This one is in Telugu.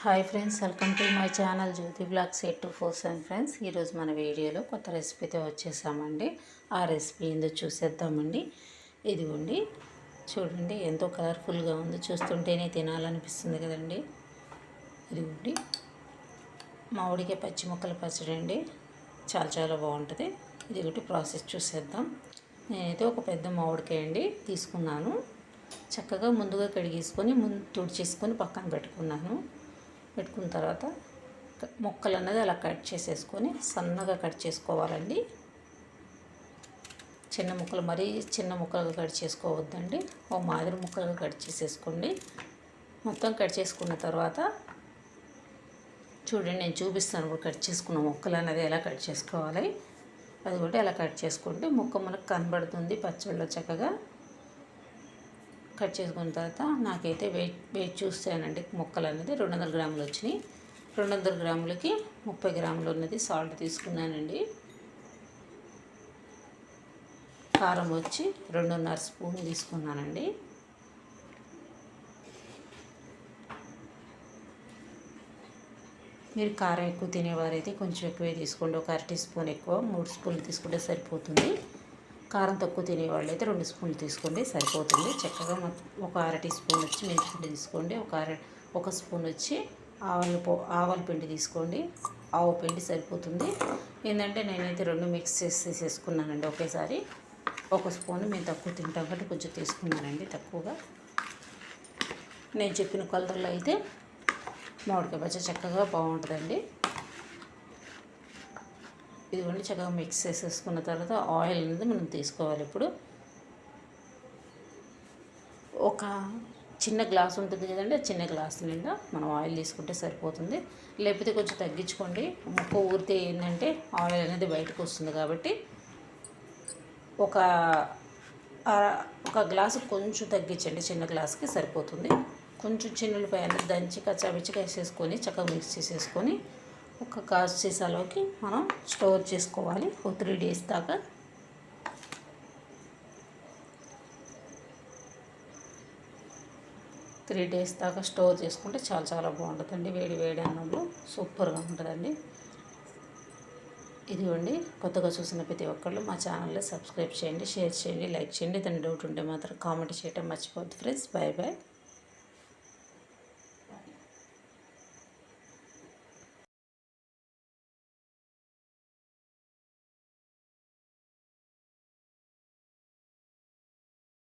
Hi friends welcome to my channel Jyothi blogs eight two four seven friends. ఈరోజు మన వీడియోలో కొత్త రెసిపీతో వచ్చేసామండి. ఆ రెసిపీ ఏందో చూసేద్దామండి. ఇదిగోండి చూడండి ఎంతో కలర్ఫుల్గా ఉంది. చూస్తుంటేనే తినాలనిపిస్తుంది కదండి. ఇదిగోండి మామిడికాయ పచ్చి ముక్కల పచ్చడి అండి. చాలా చాలా బాగుంటుంది. ఇది ఒకటి ప్రాసెస్ చూసేద్దాం. నేనైతే ఒక పెద్ద మామిడికాయ అండి తీసుకున్నాను. చక్కగా ముందుగా కడిగేసుకొని ముందు తుడిచేసుకొని పక్కన పెట్టుకున్నాను. పెట్టుకున్న తర్వాత మొక్కలు ముక్కలు అన్నది అలా కట్ చేసేసుకొని సన్నగా కట్ చేసుకోవాలండి. చిన్న ముక్కలు మరీ చిన్న ముక్కలుగా కట్ చేసుకోవద్దండి. ఓ మాదిరి ముక్కలుగా కట్ చేసేసుకోండి. మొత్తం కట్ చేసుకున్న తర్వాత చూడండి నేను చూపిస్తాను ఇప్పుడు కట్ చేసుకున్న ముక్కలు అనేది ఎలా కట్ చేసుకోవాలి. అది కూడా ఎలా కట్ చేసుకుంటే ముక్క మనకు కనబడుతుంది పచ్చళ్ళలో చక్కగా. కట్ చేసుకున్న తర్వాత నాకైతే వెయిట్ వెయిట్ చూస్తానండి. ముక్కలు అనేది రెండు వందల గ్రాములు వచ్చినాయి. రెండు వందల గ్రాములకి ముప్పై గ్రాములు ఉన్నది సాల్ట్ తీసుకున్నానండి. కారం వచ్చి రెండున్నర స్పూన్ తీసుకున్నానండి. మీరు కారం ఎక్కువ తినేవారైతే కొంచెం ఎక్కువే తీసుకోండి. ఒక అర టీ స్పూన్ ఎక్కువ మూడు స్పూన్లు తీసుకుంటే సరిపోతుంది. కారం తక్కువ తినేవాళ్ళు అయితే రెండు స్పూన్లు తీసుకోండి సరిపోతుంది. చక్కగా ఒక అర టీ స్పూన్ వచ్చి మెంతిపిండి తీసుకోండి. ఒక అర ఒక స్పూన్ వచ్చి ఆవాల పో ఆవాల పిండి తీసుకోండి. ఆవు పిండి సరిపోతుంది. ఏంటంటే నేనైతే రెండు మిక్స్ చేసి తీసేసుకున్నానండి ఒకేసారి. ఒక స్పూన్ మేము తక్కువ తింటాం కాబట్టి కొంచెం తీసుకున్నానండి తక్కువగా. నేను చెప్పిన కొలతల్లో అయితే మామిడికాయ బజ్జ చక్కగా బాగుంటుందండి. ఇదిగోండి చక్కగా మిక్స్ చేసేసుకున్న తర్వాత ఆయిల్ అనేది మనం తీసుకోవాలి ఇప్పుడు. ఒక చిన్న గ్లాస్ ఉంటుంది కదండి ఆ చిన్న గ్లాస్ నిండా మనం ఆయిల్ తీసుకుంటే సరిపోతుంది. లేకపోతే కొంచెం తగ్గించుకోండి. ముక్క ఊరితే ఏంటంటే ఆయిల్ అనేది బయటకు వస్తుంది కాబట్టి ఒక ఒక గ్లాసు కొంచెం తగ్గించండి చిన్న గ్లాస్కి సరిపోతుంది. కొంచెం చిన్నులపై అనేది దంచి కచ్చాబిచ్చిగా వేసేసుకొని చక్కగా మిక్స్ చేసేసుకొని ఒక గాజు సీసాలోకి మనం స్టోర్ చేసుకోవాలి. ఒక త్రీ డేస్ దాకా. త్రీ డేస్ దాకా స్టోర్ చేసుకుంటే చాలా చాలా బాగుంటుందండి. వేడి వేడి అన్నంలో సూపర్గా ఉంటుందండి. ఇదిగోండి కొత్తగా చూసిన ప్రతి ఒక్కళ్ళు మా ఛానల్ని సబ్స్క్రైబ్ చేయండి షేర్ చేయండి లైక్ చేయండి. దాని డౌట్ ఉంటే మాత్రం కామెంట్ చేయడం మర్చిపోద్దు ఫ్రెండ్స్. Bye bye